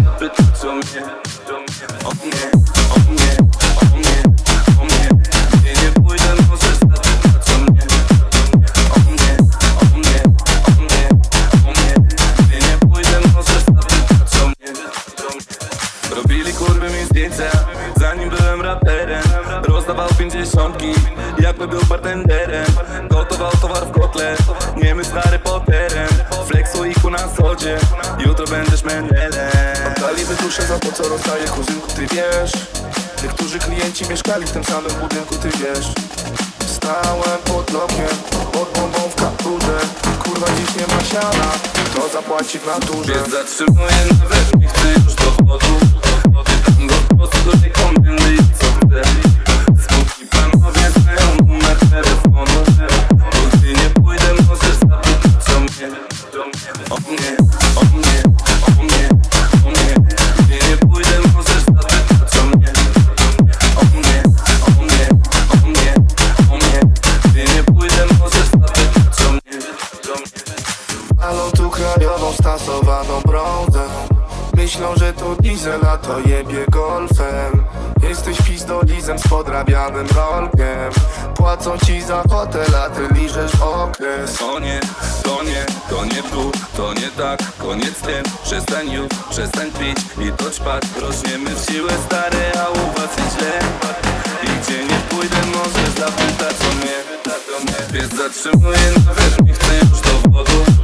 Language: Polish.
Mnie, o mnie, o mnie, o mnie, o mnie nie pójdę może zapyta mnie O mnie, o mnie, o mnie, o mnie nie pójdę mnie Robili kurwy mi zdjęcia Zanim byłem raperem. Rozdawał pięćdziesiątki Jakby był bartenderem. Gotował towar w kotle Niemy stary po jutro będziesz menelem Daliby duszę za to co rozdaje kuzynku, ty wiesz? Niektórzy klienci mieszkali w tym samym budynku, ty wiesz. Stałem pod blokiem, pod bombą w kapturze. Kurwa dziś nie ma siana, to zapłaci w naturze. Więc zatrzymuję nawet, nie chcę już O mnie, o mnie, o mnie, o mnie Gdy nie pójdę mnie O mnie, o mnie, o mnie, o mnie Gdy nie pójdę mnie. Palą tu stasowaną brązę Myślą, że to diesel, a to jebie golfem. Jesteś pizdolizem z podrabianym rolkiem. Płacą ci za hotel, a ty liżesz okres To nie, to nie, to nie tu, to nie tak. Koniec z tym, przestań już, przestań pić i to ćpać Rośniemy w siłę stary, a u was jest źle. I gdzie nie pójdę może zapytać o mnie. Więc zatrzymuję nawet, nie chcę już dowodu